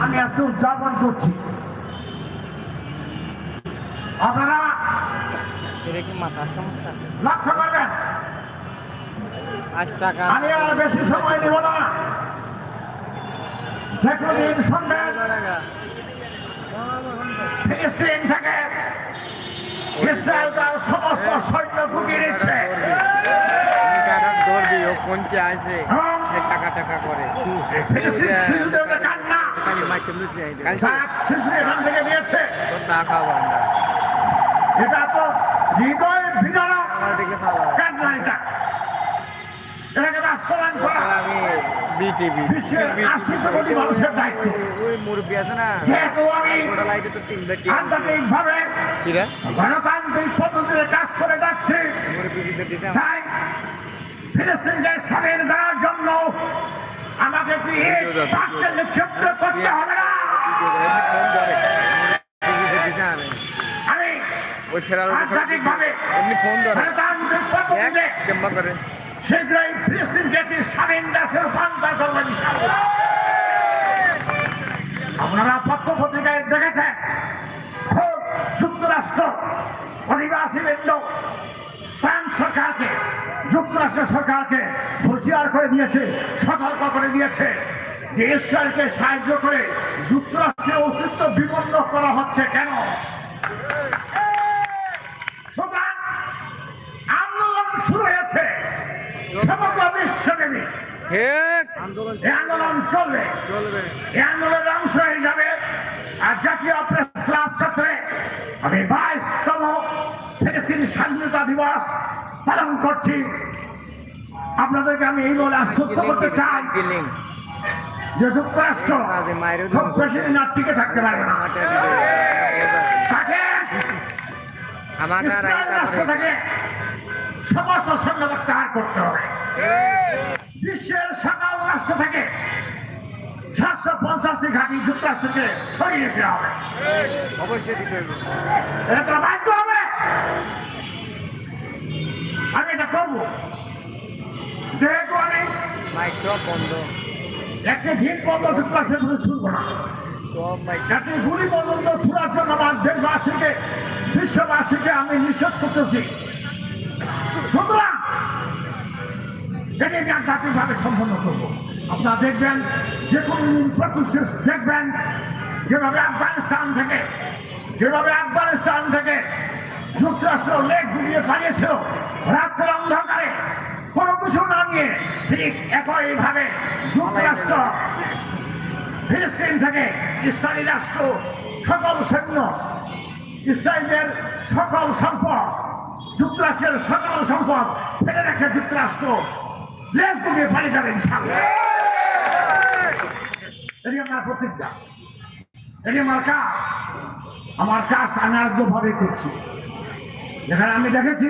আমি আজকে উদযাপন করছি। আপনারা লক্ষ্য করবেন। আমি আর বেশি সময় নেব না। যে কোনদিন শুনবেন। ফিলিস্তিন থেকে ইসরায়েল তার সমস্ত সৈন্য ও কোনটি আছে। হ্যাঁ। টাকা টাকা করে। এখান থেকে দিয়েছে। তো তা খাব আমরা। এটা তো হৃদয় বিদারক আমার দিকে ভালো কান্না এটা এটাকে বাস্তবায়ন করা। বিটিভি কোটি মানুষের দায়িত্ব। ওই মুরব্বী আছে না? যেহেতু আমি ওটা লাইটে তো তিন বেটি আন্তর্জাতিক ভাবে গণতান্ত্রিক পদ্ধতিতে কাজ করে যাচ্ছি। তাই আমাকে কি পাককে নিক্ষিপ্ত করতে হবে না ওই ছেড়ার আন্তর্জাতিক ভাবে এমনি ফোন ধরে গণতান্ত্রিক পদ্ধতিতে শীঘ্রই ফিলিস্তিনকে স্বাধীন দেশের রূপান্তর করবেন আপনারা পত্র পত্রিকায় দেখেছেন যুক্তরাষ্ট্র, অধিবাসী বৃন্দ ফ্রান্স সরকারকে যুক্তরাষ্ট্র সরকারকে হুঁশিয়ার করে দিয়েছে সতর্ক করে দিয়েছে যে ইসরায়েলকে সাহায্য করে যুক্তরাষ্ট্রের অস্তিত্ব বিপন্ন করা হচ্ছে কেন? সুতরাং আন্দোলন শুরু হয়েছে। সমগ্র বিশ্বব্যাপী এই আন্দোলন চলবে। এই আন্দোলনের অংশ হয়ে যাবে আর জাতীয় প্রেস ক্লাব চত্বরে আমি ফিলিস্তিন স্বাধীনতা দিবস পালন করছি। আপনাদেরকে আমি এই বলে আশ্বস্ত করতে চাই যে যুক্তরাষ্ট্র খুব বেশি দিন আর টিকে থাকতে পারবে না। তাকে রাষ্ট্র থেকে সমস্ত সৈন্য প্রত্যাহার করতে হবে। বিশ্বের সকল রাষ্ট্র থেকে সাতশো পঞ্চাশটি ঘাঁটি যুক্তরাষ্ট্রকে সরিয়ে দিতে হবে। অবশ্যই এটা বাধ্য হবে। আমি এটা করব। যেহেতু আমি মাইক সব বন্ধ। একটি দিন পর্যন্ত যুক্তরাষ্ট্রের বিরুদ্ধে ছুটবো না। একটি গুলি পর্যন্ত ছুড়ার জন্য আমার দেশবাসীকে বিশ্ববাসীকে আমি নিষেধ করতেছি। সুতরাং এটি আমি আধ্যাত্মিকভাবে সম্পন্ন করব। আপনারা দেখবেন যে কোনো প্রতিষ্ঠা দেখবেন যেভাবে আফগানিস্তান থেকে যেভাবে আফগানিস্তান থেকে যুক্তরাষ্ট্র লেক গুলিয়ে পালিয়েছিল রাত্রের অন্ধকারে। কোনো কিছু না নিয়ে ঠিক একইভাবে যুক্তরাষ্ট্র, ফিলিস্তিন থেকে ইসরায়েলি রাষ্ট্র, সকল সৈন্য ইসরায়েলের সকল সম্পদ, যুক্তরাষ্ট্রের সকল সম্পদ ফেলে রেখে যুক্তরাষ্ট্র লেজ গুলিয়ে পালিয়ে যাবে। এটি আমার প্রতিজ্ঞা। এটি আমার কাজ। আমার কাজ আমি আর্যভাবে করছি। যেখানে আমি দেখেছি,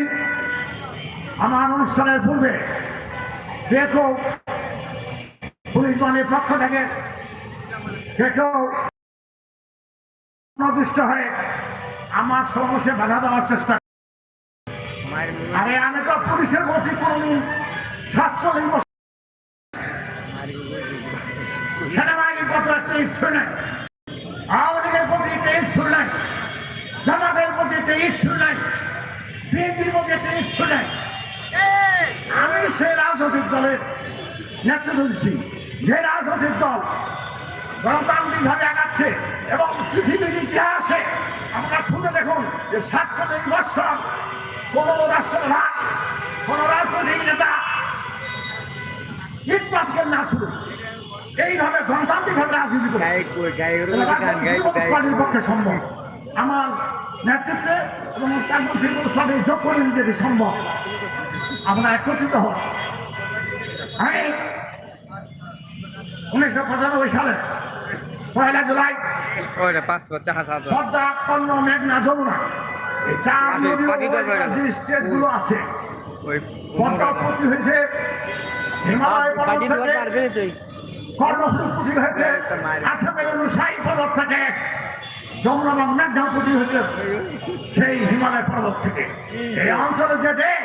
আমার অনুষ্ঠানের পূর্বে যে কেউ পুলিশ বাহিনীর পক্ষ থেকে যে কেউ অনিষ্ট হয়ে আমার সমস্যা বাধা দেওয়ার চেষ্টা আরে আমি তো পুলিশের প্রতি কোনদিন সাতচল্লিশ সেনাবাহিনীর প্রতি একটা ইচ্ছে নেই, আওয়ামী লীগের প্রতি একটা ইচ্ছু নেই, জামাতের প্রতি একটা ইচ্ছু নেই বিএনপির ইচ্ছু নেই আমি সেই রাজনৈতিক দলের নেতৃত্ব দিচ্ছি যে রাজনৈতিক দল গণতান্ত্রিকভাবে আগাচ্ছে এবং পৃথিবীর ইতিহাসে আমরা খুঁজে দেখুন যে সাতচল্লিশ বৎসর কোন রাষ্ট্রপ্রধান কোন রাজনৈতিক নেতা ইটপাটকে না শুরু এইভাবে গণতান্ত্রিকভাবে রাজনীতি করে পক্ষে সম্ভব। আমার নেতৃত্বে এবং তারপর যোগ করে দিতে সম্ভব আমরা একত্রিত হব। আমি উনিশশো পঁচানব্বই সালে পয়লা জুলাই পদ্মা পণ্য মেঘনা যমুনা এই চার গেল। যে স্টেটগুলো আছে ওই পদ্মা উৎপত্তি হয়েছে হিমালয় পর্বত কর্ণফুল হয়েছে আসামের অনুসারী পর্বত থেকে মেঘনা উৎপত্তি হয়েছে সেই হিমালয় পর্বত থেকে। এই অঞ্চলে যে দেশ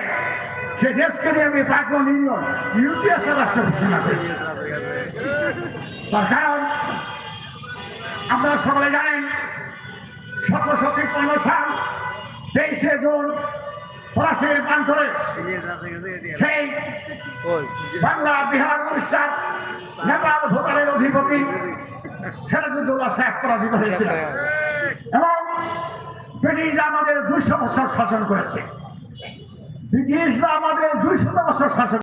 সে দেশকে নিয়ে আমি প্রাক্তন ইউনিয়ন ইউপিএস রাষ্ট্র ঘোষণা করেছি তার কারণ আপনারা সকলে জানেন সতেরোশো তিপ্পান্ন সাল তেইশে জুন ফরাসির প্রান্তরে সেই বাংলা বিহার উড়িষ্যা নেপাল ভুটানের অধিপতি সিরাজুদ্দৌলা সাহেব পরাজিত হয়েছিল ব্রিটিশরা আমাদের দুইশো বছর শাসন করেছে। ব্রিটিশরা আমাদের দুইশত বছর শাসন